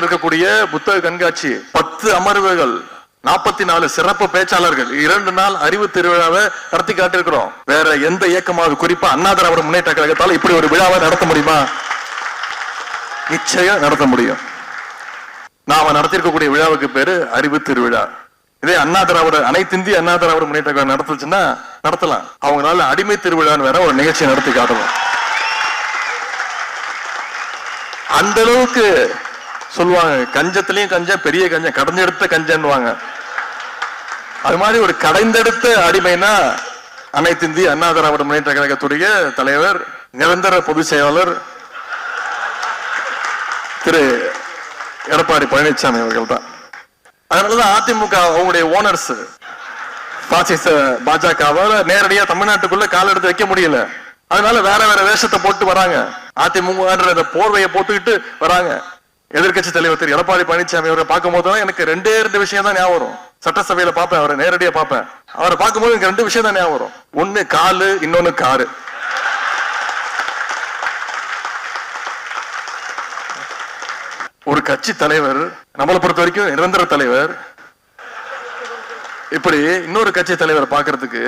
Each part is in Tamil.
இருக்கக்கூடிய புத்தக கண்காட்சி பத்து அமர்வுகள் நாற்பத்தி நாலு சிறப்பு பேச்சாளர்கள். இரண்டு நாள் அறிவு திருவிழாவை நடத்தி காட்டிருக்கிறோம் வேற எந்த இயக்கமாவது குறிப்பா அண்ணாதிராவிட முன்னேற்ற கழகத்தால் இப்படி ஒரு விழாவை நடத்த முடியுமா? நிச்சயம் நடத்த முடியும். நாம நடத்திருக்கக்கூடிய விழாவுக்கு பேரு அறிவு திருவிழா. இதே அண்ணா திராவிட அனைத்து இந்திய அண்ணா திராவிட முன்னேற்ற கழகம் நடத்துச்சுன்னா நடத்தலாம். அவங்களால அடிமை திருவிழான்னு வேற ஒரு நிகழ்ச்சியை நடத்தி காட்டலாம் அந்த அளவுக்கு சொல்லுவாங்க கஞ்சத்திலையும் கஞ்சம் பெரிய கஞ்சம் கடைஞ்செடுத்த கஞ்சன்னுவாங்க. அது மாதிரி ஒரு கடைந்தெடுத்த அடிமைனா அனைத்து இந்திய அண்ணா திராவிட முன்னேற்ற கழகத்துடைய தலைவர் நிரந்தர பொதுச் செயலாளர் திரு எடப்பாடி பழனிசாமி அவர்கள் தான் அதனாலதான் அதிமுக அவங்களுடைய ஓனர்ஸ் பாசிச பாஜகவால நேரடியா தமிழ்நாட்டுக்குள்ள கால் எடுத்து வைக்க முடியல. அதனால வேற வேற வேஷத்தை போட்டு வராங்க. அதிமுக போர்வையை போட்டுக்கிட்டு வராங்க. எதிர்க்கட்சி தலைவர் திரு எடப்பாடி பழனிசாமி அவரை பார்க்கும் போதுதான் எனக்கு ரெண்டே ரெண்டு விஷயம் தான் ஞாபகம் வரும். சட்டசபையில பார்ப்பேன் அவரை நேரடியா பார்ப்பேன். அவரை பார்க்கும்போது எனக்கு ரெண்டு விஷயம் தான் ஞாபகம் வரும். ஒன்னு காலு இன்னொன்னு காரு. ஒரு கட்சி தலைவர் நம்மளை பொறுத்த வரைக்கும் நிரந்தர தலைவர். இப்படி இன்னொரு கட்சி தலைவர் பாக்குறதுக்கு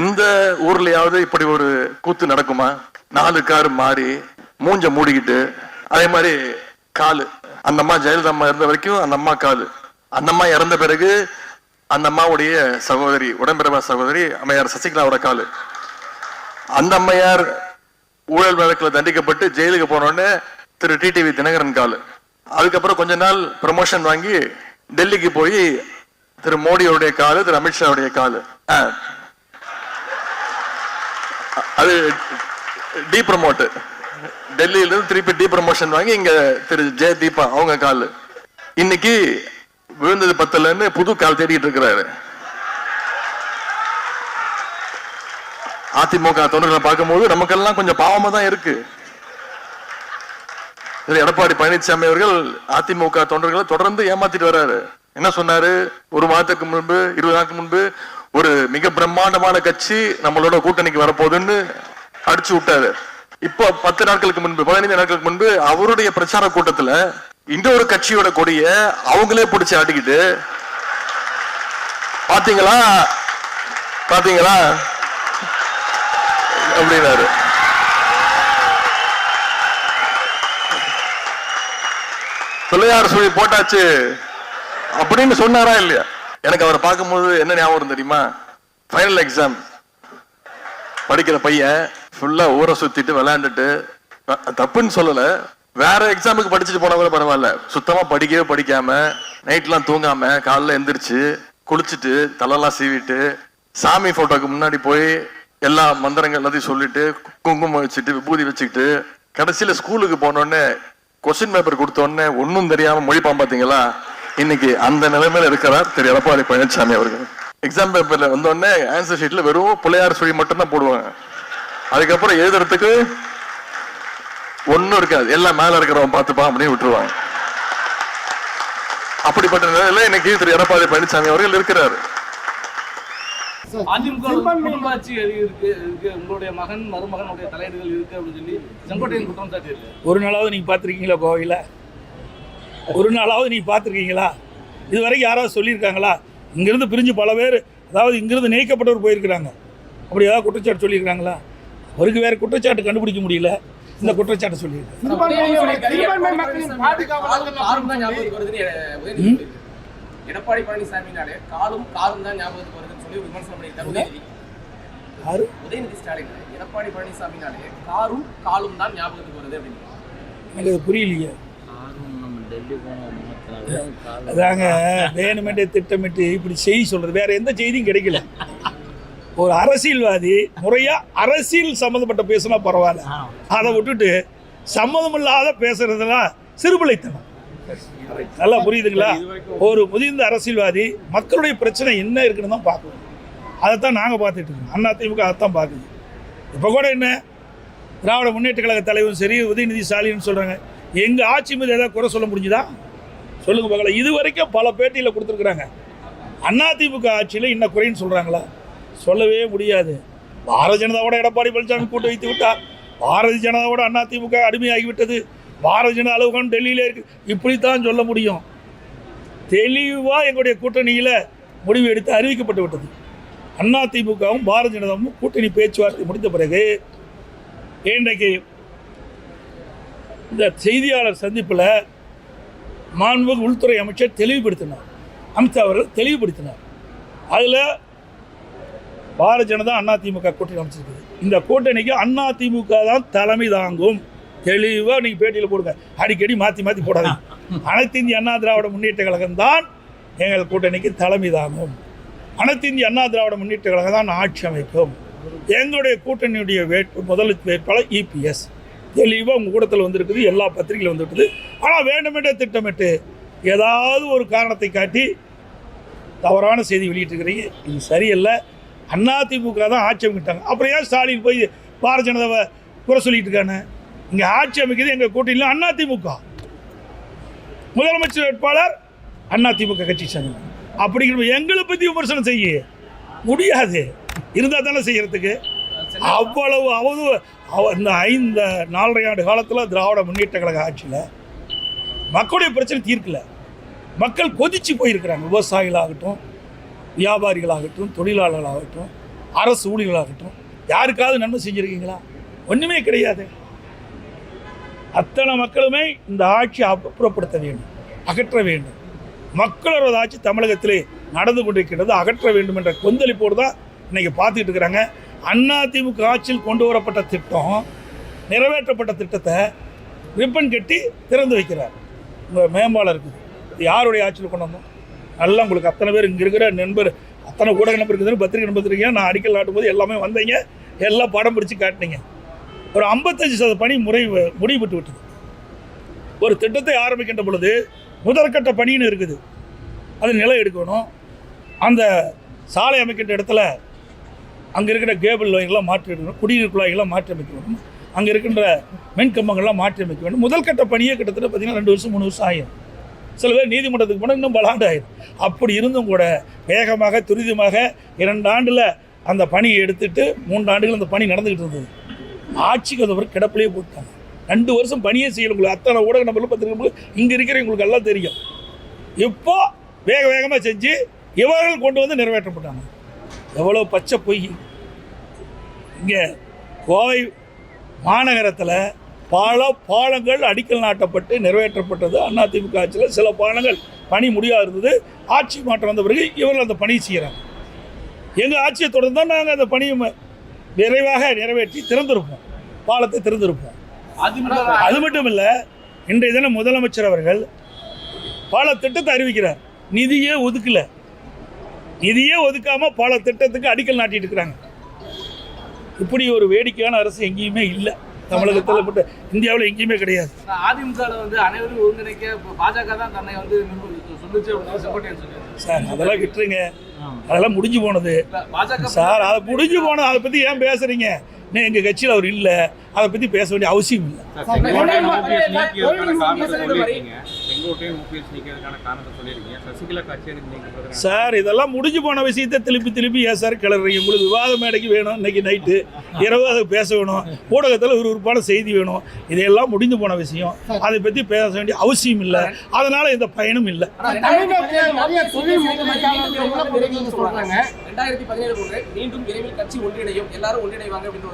எந்த ஊர்லயாவது இப்படி ஒரு கூத்து நடக்குமா? நாலு கார் மாறி மூஞ்ச மூடிக்கிட்டு அதே மாதிரி காலு. அந்த அம்மா ஜெயலலிதா அம்மா இருந்த வரைக்கும் அந்த அம்மா காலு அந்த அம்மா இறந்த பிறகு அந்த அம்மாவுடைய சகோதரி உடம்பிரபா சகோதரி அம்மையார் சசிகலாவோட காலு அந்த அம்மையார் ஊழல் வழக்கில் தண்டிக்கப்பட்டு ஜெயிலுக்கு போனோடனே திரு டிடிவி தினகரன் காலு அதுக்கப்புறம் கொஞ்ச நாள் ப்ரமோஷன் வாங்கி டெல்லிக்கு போய் திரு மோடியோடைய காலு திரு அமித்ஷாவுடைய காலு அது டி ப்ரமோட்டு டெல்லியிலிருந்து திருப்பி டீ ப்ரமோஷன் வாங்கி இங்க திரு ஜெய தீபா அவங்க கால். இன்னைக்கு விழுந்தது பத்தலன்னு புது கால் தேடிட்டு இருக்கிறாரு. அதிமுக தொண்டர்களை பார்க்கும்போது நமக்கெல்லாம் கொஞ்சம் பாவமா தான் இருக்கு. எடப்பாடி பழனிசாமி அவர்கள் அதிமுக தொண்டர்களை தொடர்ந்து ஏமாத்திட்டு வர்றாரு. என்ன சொன்னாரு? ஒரு மாதத்துக்கு முன்பு இருபது நாளுக்கு முன்பு ஒரு மிக பிரம்மாண்டமான கட்சி நம்மளோட கூட்டணிக்கு வரப்போகுதுன்னு அடிச்சு விட்டாரு. இப்போ பத்து நாட்களுக்கு முன்பு பதினைந்து நாட்களுக்கு முன்பு அவருடைய பிரச்சார கூட்டத்துல இன்னொரு கட்சியோட கொடிய அவங்களே பிடிச்சி ஆட்டிக்கிட்டு பாத்தீங்களா? பாத்தீங்களா? அப்படின்னாரு. பிள்ளையார் சொல்லி போட்டாச்சு அப்படின்னு சொன்னாரா இல்லையா? எனக்கு அவரை பார்க்கும்போது என்ன ஞாபகம் தெரியுமா? ஃபைனல் எக்ஸாம் படிக்கிற பையன் ஃபுல்லா ஊரை சுத்திட்டு விளையாண்டுட்டு தப்புன்னு சொல்லல. வேற எக்ஸாமுக்கு படிச்சுட்டு போனா கூட பரவாயில்ல. சுத்தமா படிக்கவே படிக்காம நைட்லாம் தூங்காம காலைல எந்திரிச்சு குளிச்சுட்டு தலைலாம் சீவிட்டு சாமி போட்டோக்கு முன்னாடி போய் எல்லா மந்திரங்கள் எல்லாத்தையும் சொல்லிட்டு குங்குமம் வச்சுட்டு விபூதி வச்சுக்கிட்டு கடைசியில ஸ்கூலுக்கு போனோடனே கொஸ்டின் பேப்பர் கொடுத்த உடனே ஒன்னும் தெரியாம மொழிப்பான் பாத்தீங்களா? இன்னைக்கு அந்த நிலைமையில இருக்கிறார் திரு எடப்பாடி பழனிசாமி அவர்கள். எக்ஸாம் பேப்பர்ல வந்த உடனே ஆன்சர் ஷீட்ல வெறும் பிள்ளையார் சுழி மட்டும் தான் போடுவாங்க. அதுக்கப்புறம் எழுதுறதுக்கு ஒண்ணும் இருக்காது. எல்லாம் மேல இருக்கிறவன் பார்த்துப்பா அப்படின்னு விட்டுருவாங்க அப்படிப்பட்ட நிலையில இன்னைக்கு திரு எடப்பாடி பழனிசாமி அவர்கள் இருக்கிறார். அதிமுக குடும்ப ஆட்சி அது இருக்கு இருக்கு. உங்களுடைய மகன் மருமகனுடைய தலையீடுகள் இருக்கு அப்படின்னு சொல்லி செங்கோட்டையன் குற்றம் சாட்டி இருக்கு ஒரு நாளாவது நீங்கள் பார்த்துருக்கீங்களா கோவையில்? ஒரு நாளாவது நீங்கள் பார்த்துருக்கீங்களா? இது வரைக்கும் யாராவது சொல்லியிருக்காங்களா? இங்கேருந்து பிரிஞ்சு பல பேர் அதாவது இங்கேருந்து நீக்கப்பட்டவர் போயிருக்கிறாங்க. அப்படி ஏதாவது குற்றச்சாட்டு சொல்லியிருக்காங்களா அவருக்கு வேறு குற்றச்சாட்டு கண்டுபிடிக்க முடியல. இந்த குற்றச்சாட்டை சொல்லியிருக்காங்க காரும் தான் ஞாபகத்துக்கு வருதுன்னு உதயநிதி சொல்லியிருக்காரு. எடப்பாடி பழனிசாமினாலே காலும் காரும் தான் ஞாபகத்துக்கு வருதுன்னு சொல்லி ஒரு விமர்சனம் பண்ணியிருக்காரு உதயநிதி யாரு உதயநிதி ஸ்டாலின் எடப்பாடி பழனிசாமினாலே காரும் காலும் தான் ஞாபகத்துக்கு வருது அப்படின்னு எனக்கு அது புரியலையே. அதாங்க வேணுமென்றே திட்டமிட்டு இப்படி செய்தி சொல்றது. வேற எந்த செய்தியும் கிடைக்கல. ஒரு அரசியல்வாதி முறையா அரசியல் சம்மந்தப்பட்ட பேசினா பரவாயில்ல. அதை விட்டுட்டு சம்மந்தமில்லாத பேசுறதெல்லாம் சிறுபிள்ளைத்தனம். நல்லா புரியுதுங்களா? ஒரு முதிர்ந்த அரசியல்வாதி மக்களுடைய பிரச்சனை என்ன இருக்குன்னு தான் பார்க்கணும். அதைத்தான் நாங்கள் பார்த்துட்டு இருக்கோம். அண்ணா திமுக அதைத்தான் பார்க்குது. இப்போ கூட என்ன? திராவிட முன்னேற்ற கழக தலைவரும் சரி உதயநிதி ஸ்டாலின் சொல்கிறாங்க எங்கள் ஆட்சி மீது ஏதாவது குறை சொல்ல முடிஞ்சுதா? சொல்லுங்க பார்க்கலாம். இது வரைக்கும் பல பேட்டியில் கொடுத்துருக்குறாங்க. அதிமுக ஆட்சியில் இன்ன குறைன்னு சொல்கிறாங்களா சொல்லவே முடியாது. பாரதிய ஜனதாவோட எடப்பாடி பழனிசாமி கூட்டு வைத்து விட்டார். பாரதிய ஜனதாவோட அதிமுக அடிமையாகிவிட்டது. பாரதிய ஜனதா அலுவலகம் டெல்லியில் இருக்கு. இப்படித்தான் சொல்ல முடியும். தெளிவாக எங்களுடைய கூட்டணியில் முடிவு எடுத்து அறிவிக்கப்பட்டு விட்டது. அதிமுகவும் பாரதிய ஜனதாவும் கூட்டணி பேச்சுவார்த்தை முடிந்த பிறகு இன்றைக்கு இந்த செய்தியாளர் சந்திப்பில் மாண்புமிகு உள்துறை அமைச்சர் தெளிவுபடுத்தினார். அமித்ஷா அவர்கள் தெளிவுபடுத்தினார். அதில் பாரதிய ஜனதா திமுக கூட்டணி அமைச்சிருக்குது. இந்த கூட்டணிக்கு அண்ணா திமுக தான் தலைமை தாங்கும். தெளிவாக நீங்கள் பேட்டியில் போடுங்க. அடிக்கடி மாற்றி மாற்றி போடாதீங்க. அனைத்து இந்திய அண்ணா திராவிட முன்னேற்ற கழகம் தான் எங்கள் கூட்டணிக்கு தலைமை தாங்கும். அனைத்து இந்திய அண்ணா திராவிட முன்னேற்ற கழகம் தான் ஆட்சி அமைக்கும். எங்களுடைய கூட்டணியுடைய வேட்பு முதல் வேட்பாளர் இபிஎஸ் தெளிவாக உங்கள் கூடத்தில் வந்திருக்குது எல்லா பத்திரிகையில் வந்துவிட்டது ஆனால் வேண்டுமென்றே திட்டமிட்டு ஏதாவது ஒரு காரணத்தை காட்டி தவறான செய்தி வெளியிட்டிருக்கிறீங்க. இது சரியில்லை. அதிமுக தான் ஆட்சி அமைக்கிட்டாங்க. அப்புறம் ஏன் ஸ்டாலின் போய் பாரதிய ஜனதாவை குறை சொல்லிட்டு இருக்கானு? இங்கே ஆட்சி அமைக்கிறது எங்கள் கூட்டணியில் திமுக. முதலமைச்சர் வேட்பாளர் அண்ணா திமுக கட்சி சேர்ந்தவங்க. அப்படிங்கிற எங்களை பற்றி விமர்சனம் செய்ய. முடியாது. இருந்தால் தானே செய்கிறதுக்கு அவ்வளவு அவது அவ- இந்த ஐந்து நாலரை ஆண்டு காலத்தில் திராவிட முன்னேற்ற கழக ஆட்சியில் மக்களுடைய பிரச்சனை தீர்க்கல. மக்கள் கொதிச்சு போயிருக்கிறாங்க. விவசாயிகளாகட்டும் வியாபாரிகளாகட்டும் தொழிலாளர்களாகட்டும் அரசு ஊழியர்களாகட்டும் யாருக்காவது நன்மை செஞ்சுருக்கீங்களா? ஒன்றுமே கிடையாது. அத்தனை மக்களுமே இந்த ஆட்சி அப்புறப்படுத்த வேண்டும் அகற்ற வேண்டும். மக்களோட ஆட்சி தமிழகத்திலே நடந்து கொண்டிருக்கிறது அகற்ற வேண்டும் என்ற கொந்தளிப்போடு தான் இன்னைக்கு பார்த்துக்கிட்டு இருக்கிறாங்க. அதிமுக ஆட்சியில் கொண்டு வரப்பட்ட திட்டம் நிறைவேற்றப்பட்ட திட்டத்தை ரிப்பன் கட்டி திறந்து வைக்கிறார். உங்கள் மேம்பாலம் இருக்குது. யாருடைய ஆட்சியில் கொண்டு வந்தோம்? நல்லா உங்களுக்கு அத்தனை பேர் இங்கே இருக்கிற நண்பர் அத்தனை ஊடக நம்பர் இருக்குதுன்னு பத்திரிகை நம்பர் இருக்கீங்க நான் அடிக்கல் நாட்டும்போது எல்லாமே வந்தீங்க. எல்லாம் படம் பிடிச்சி காட்டினீங்க. ஒரு ஐம்பத்தஞ்சு சத பணி முறை முடிவுபட்டு விட்டது. ஒரு திட்டத்தை ஆரம்பிக்கின்ற பொழுது முதற்கட்ட பணின்னு இருக்குது. அது நிலம் எடுக்கணும். அந்த சாலை அமைக்கின்ற இடத்துல அங்கே இருக்கிற கேபிள் லைன்லாம் மாற்றி எடுக்கணும் குடிநீர் குழாய்கள்லாம் மாற்றி அமைக்க வேண்டும். அங்கே இருக்கின்ற மின் கம்பங்கள்லாம் மாற்றி அமைக்க வேண்டும். முதல் கட்ட பணியே கிட்டத்தட்ட பார்த்தீங்கன்னா ரெண்டு வருஷம் மூணு வருஷம் ஆகும் சில பேர் நீதிமன்றத்துக்கு போனால் இன்னும் பல ஆயிடும் அப்படி இருந்தும் கூட வேகமாக துரிதமாக இரண்டு ஆண்டில் அந்த பணியை எடுத்துட்டு மூன்று ஆண்டுகள் அந்த பணி நடந்துக்கிட்டு இருந்தது. ஆட்சிக்கு வந்தவர் கிடப்பிலேயே போட்டாங்க ரெண்டு வருஷம் பணியே செய்யல உங்களுக்கு. அத்தனை ஊடக நம்பர்களும் பத்திரிக்கை இங்கே இருக்கிறவங்களுக்கு எல்லாம் தெரியும். இப்போ வேக வேகமாக செஞ்சு இவர்கள் கொண்டு வந்து நிறைவேற்றப்பட்டாங்க. எவ்வளோ பச்சை பொய். இங்கே கோவை மாநகரத்தில் பல பாலங்கள் அடிக்கல் நாட்டப்பட்டு நிறைவேற்றப்பட்டது. அதிமுக ஆட்சியில் சில பாலங்கள் பணி முடியாது இருந்தது ஆட்சி மாற்றம் வந்த பிறகு இவர்கள் அந்த பணியை செய்கிறாங்க. எங்கள் ஆட்சியை தொடர்ந்து தான் நாங்கள் அந்த பணியை ம- விரைவாக நிறைவேற்றி திறந்திருப்போம். பாலத்தை திறந்திருப்போம். அது மட்டும் இல்லை இன்றைய தினம் முதலமைச்சர் அவர்கள் பல திட்டத்தை அறிவிக்கிறார். நிதியே ஒதுக்கல. நிதியே ஒதுக்காமல் பல திட்டத்துக்கு அடிக்கல் நாட்டிட்டு இருக்கிறாங்க. இப்படி ஒரு வேடிக்கையான அரசு எங்கேயுமே இல்லை. தமிழகத்தில் மட்டும் இந்தியாவில் எங்கேயுமே கிடையாது அதிமுக வந்து அனைவரும் ஒருங்கிணைக்க பாஜக தான் தன்னை வந்து சார் அதெல்லாம் விட்டுருங்க அதெல்லாம் முடிஞ்சு போனது சார் அதை முடிஞ்சு போனது அதை பற்றி ஏன் பேசுறீங்க இன்னும் எங்கள் கட்சியில் அவர் இல்லை அதை பற்றி பேச வேண்டிய அவசியம் இல்லை சார் இதெல்லாம் முடிஞ்சு போன விஷயத்தை திருப்பி திருப்பி ஏன் சார் கிளறீங்க? உங்களுக்கு விவாத மேடைக்கு வேணும் இன்னைக்கு நைட்டு இரவு அதை பேச வேணும். ஊடகத்தில் விறுவிறுப்பான செய்தி வேணும். இதெல்லாம் முடிஞ்சு போன விஷயம். அதை பற்றி பேச வேண்டிய அவசியம் இல்லை. அதனால எந்த பயனும் இல்லை.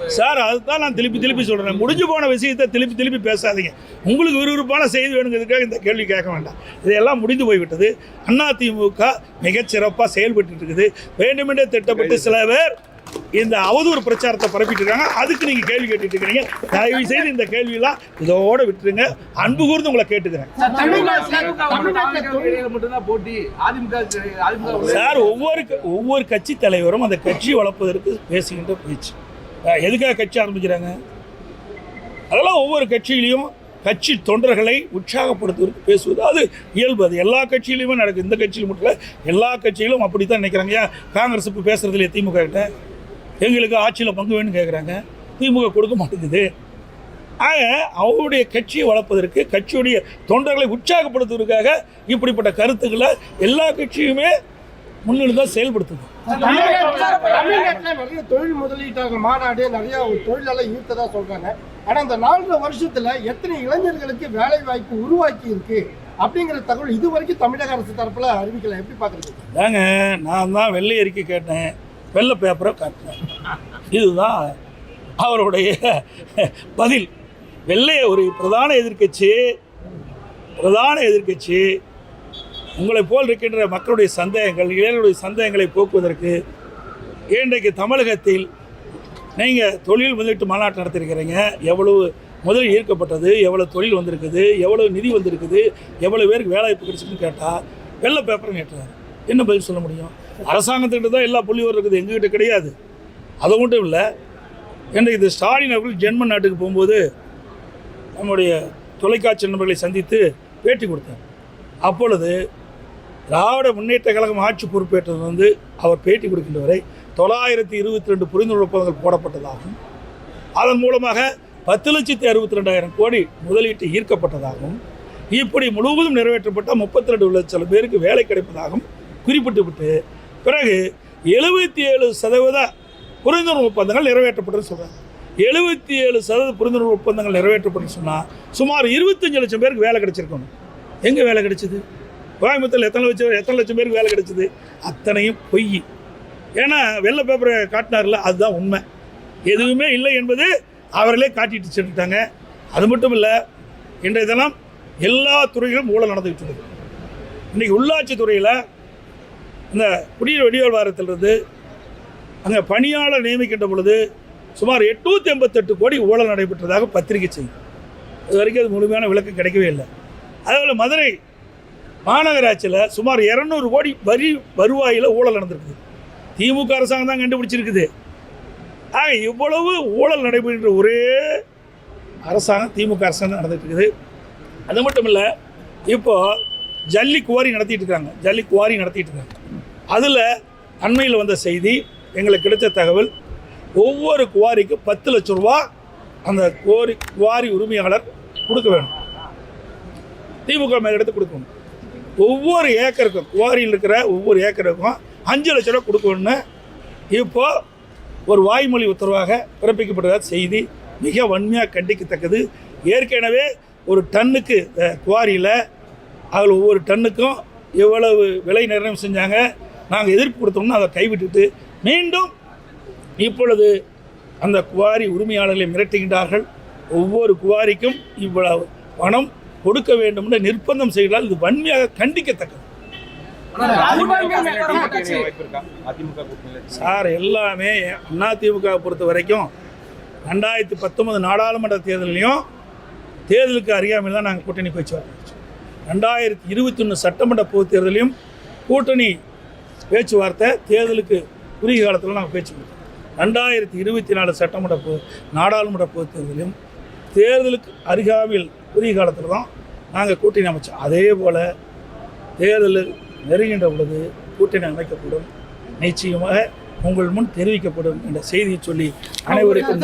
ஒரு சார் அதுதான் நான் திருப்பி திருப்பி சொல்கிறேன் முடிஞ்சு போன விஷயத்தை திருப்பி திருப்பி பேசாதீங்க. உங்களுக்கு விறுவிறுப்பான செய்தி வேணுங்கிறதுக்காக இந்த கேள்வி கேட்க வேண்டாம். இதெல்லாம் முடிந்து போய்விட்டது. அதிமுக மிகச்சிறப்பாக செயல்பட்டு இருக்குது. வேண்டுமென்றே திட்டப்பட்டு சில பேர் இந்த அவதூறு பிரச்சாரத்தை பரப்பிட்டு இருக்காங்க அதுக்கு நீங்கள் கேள்வி கேட்டுட்டு இருக்கிறீங்க. தயவு செய்து இந்த கேள்வியெல்லாம் இதோட விட்டுருங்க. அன்பு கூர்ந்து உங்களை கேட்டுக்கிறேன். சார் ஒவ்வொரு ஒவ்வொரு கட்சி தலைவரும் அந்த கட்சியை வளர்ப்பதற்கு பேசுகின்ற பேச்சு. எதுக்காக கட்சி ஆரம்பிக்கிறாங்க? அதெல்லாம் ஒவ்வொரு கட்சியிலையும் கட்சி தொண்டர்களை உற்சாகப்படுத்துவதற்கு பேசுவது. அது இயல்பு. அது எல்லா கட்சியிலையுமே நடக்குது. இந்த கட்சியில் மட்டும் இல்லை எல்லா கட்சியிலும் அப்படி தான் நினைக்கிறாங்க. ஏன்? காங்கிரஸ் இப்போ பேசுறது இல்லையா திமுக கிட்ட? எங்களுக்கு ஆட்சியில் பங்கு வேணும்னு கேட்குறாங்க திமுக கொடுக்க மாட்டேங்குது. ஆக அவருடைய கட்சியை வளர்ப்பதற்கு கட்சியுடைய தொண்டர்களை உற்சாகப்படுத்துவதற்காக இப்படிப்பட்ட கருத்துக்களை எல்லா கட்சியுமே முன்னிலை செயல்படுத்துது. நிறைய தொழில் முதலீட்டாளர் மாநாடு நிறைய தொழிலாளர் ஈர்த்ததா சொல்றாங்க. ஆனால் இந்த நாலரை வருஷத்தில் எத்தனை இளைஞர்களுக்கு வேலை வாய்ப்பு உருவாக்கி இருக்கு அப்படிங்கிற தகவல் இது வரைக்கும் தமிழக அரசு தரப்பில் அறிவிக்கல. எப்படி பார்க்குறது தாங்க நான் தான் வெள்ளை அறிக்கை கேட்டேன். வெள்ளை பேப்பரை காட்டினேன். இதுதான் அவருடைய பதில். வெள்ளை ஒரு பிரதான எதிர்க்கட்சி பிரதான எதிர்க்கட்சி உங்களைப் போல் இருக்கின்ற மக்களுடைய சந்தேகங்கள் இளைஞருடைய சந்தேகங்களை போக்குவதற்கு இன்றைக்கு தமிழகத்தில் நீங்கள் தொழில் முதலீட்டு மாநாட்டு நடத்திருக்கிறீங்க. எவ்வளவு முதல் ஈர்க்கப்பட்டது எவ்வளோ தொழில் வந்திருக்குது எவ்வளோ நிதி வந்திருக்குது எவ்வளோ பேருக்கு வேலைவாய்ப்பு கிடைச்சிருக்குன்னு கேட்டால் வெள்ளை பேப்பர் கேட்டுறாரு என்ன பதில் சொல்ல முடியும்? அரசாங்கத்துக்கிட்ட தான் எல்லா புள்ளிவரம் இருக்குது எங்ககிட்ட கிடையாது. அது மட்டும் இல்லை இன்றைக்கு இது ஸ்டாலின் அவர்கள் ஜெர்மன் நாட்டுக்கு போகும்போது நம்முடைய தொலைக்காட்சி நண்பர்களை சந்தித்து பேட்டி கொடுத்தார். அப்பொழுது திராவிட முன்னேற்ற கழகம் ஆட்சி பொறுப்பேற்றது வந்து அவர் பேட்டி கொடுக்கின்ற வரை தொள்ளாயிரத்தி இருபத்தி ரெண்டு புரிந்துணர்வு ஒப்பந்தங்கள் போடப்பட்டதாகவும் அதன் மூலமாக பத்து லட்சத்தி அறுபத்தி ரெண்டாயிரம் கோடி முதலீட்டு ஈர்க்கப்பட்டதாகவும் இப்படி முழுவதும் நிறைவேற்றப்பட்ட முப்பத்தி ரெண்டு லட்சம் பேருக்கு வேலை கிடைப்பதாகவும் குறிப்பிட்டுவிட்டு பிறகு எழுபத்தி ஏழு சதவீத புரிந்துணர்வு ஒப்பந்தங்கள் நிறைவேற்றப்பட்டதுன்னு சொல்கிறாங்க எழுபத்தி ஏழு சதவீத புரிந்துணர்வு ஒப்பந்தங்கள் நிறைவேற்றப்பட்டு சொன்னால் சுமார் இருபத்தஞ்சு லட்சம் பேருக்கு வேலை கிடைச்சிருக்கணும். எங்கே வேலை கிடைச்சிது? கோயம்புத்தூரில் எத்தனை லட்சம் எத்தனை லட்சம் பேருக்கு வேலை கிடைச்சிது? அத்தனையும் பொய். ஏன்னா வெள்ளை பேப்பரை காட்டினார்ல அதுதான் உண்மை. எதுவுமே இல்லை என்பது அவர்களே காட்டிட்டு சென்றுட்டாங்க. அது மட்டும் இல்லை இன்றைய தினம் எல்லா துறையிலும் ஊழல் நடந்துகிட்டு இருக்குது. இன்றைக்கி உள்ளாட்சி துறையில் இந்த குடிநீர் வடிவல் வாரத்திலிருந்து அங்கே பணியாளர் நியமிக்கின்ற பொழுது சுமார் எட்நூற்றி எண்பத்தெட்டு கோடி ஊழல் நடைபெற்றதாக பத்திரிகை செய்தி. இது வரைக்கும் அது முழுமையான விளக்கம் கிடைக்கவே இல்லை. அதேபோல் மதுரை மாநகராட்சியில் சுமார் இரநூறு கோடி வரி வருவாயில் ஊழல் நடந்திருக்குது. திமுக அரசாங்கம் தான் கண்டுபிடிச்சிருக்குது. ஆக இவ்வளவு ஊழல் நடைபெறுகின்ற ஒரே அரசாங்கம் திமுக அரசாங்கம் நடந்துட்டு இருக்குது அது மட்டும் இல்லை இப்போது ஜல்லி குவாரி நடத்திட்டு இருக்காங்க ஜல்லி குவாரி நடத்திட்டு இருக்காங்க அதில் அண்மையில் வந்த செய்தி எங்களுக்கு கிடைச்ச தகவல் ஒவ்வொரு குவாரிக்கும் பத்து லட்ச ரூபா அந்த குவாரி குவாரி உரிமையாளர் கொடுக்க வேணும். திமுக மேலிடத்து கொடுக்கணும். ஒவ்வொரு ஏக்கருக்கும் குவாரியில் இருக்கிற ஒவ்வொரு ஏக்கருக்கும் அஞ்சு லட்ச ரூபா கொடுக்கணும்னு இப்போது ஒரு வாய்மொழி உத்தரவாக பிறப்பிக்கப்பட்டதாக செய்தி மிக வன்மையாக கண்டிக்கத்தக்கது. ஏற்கனவே ஒரு டன்னுக்கு குவாரியில் அதில் ஒவ்வொரு டன்னுக்கும் எவ்வளவு விலை நிர்ணயம் செஞ்சாங்க நாங்கள் எதிர்ப்பு கொடுத்தோம்னா அதை கைவிட்டுட்டு மீண்டும் இப்பொழுது அந்த குவாரி உரிமையாளர்களை மிரட்டுகின்றார்கள். ஒவ்வொரு குவாரிக்கும் இவ்வளவு பணம் கொடுக்க வேண்டும் என்று நிர்பந்தம் செய்கிறால் இது வன்மையாக கண்டிக்கத்தக்கது வாய்ப்பு இருக்கா அதிமுக கூட்டணியில் சார் எல்லாமே அதிமுக பொறுத்த வரைக்கும் ரெண்டாயிரத்தி பத்தொன்பது நாடாளுமன்ற தேர்தலையும் தேர்தலுக்கு அறியாமல் தான் நாங்கள் கூட்டணி பேச்சு ஆரம்பிச்சோம் ரெண்டாயிரத்தி இருபத்தி ஒன்று சட்டமன்ற பொதுத் தேர்தலையும் கூட்டணி பேச்சுவார்த்தை தேர்தலுக்கு குறுகிய காலத்தில் நாங்கள் பேச்சு கொடுத்தோம். ரெண்டாயிரத்தி இருபத்தி நாலு சட்டமன்ற பொது நாடாளுமன்ற பொதுத் தேர்தலையும் தேர்தலுக்கு அருகாமையில் குறுகிய காலத்தில் தான் நாங்கள் கூட்டணி அமைச்சோம். அதே போல் தேர்தல் நெருங்கின்ற பொழுது கூட்டணி அமைக்கப்படும் நிச்சயமாக உங்கள் முன் தெரிவிக்கப்படும் என்ற செய்தியை சொல்லி அனைவருக்கும்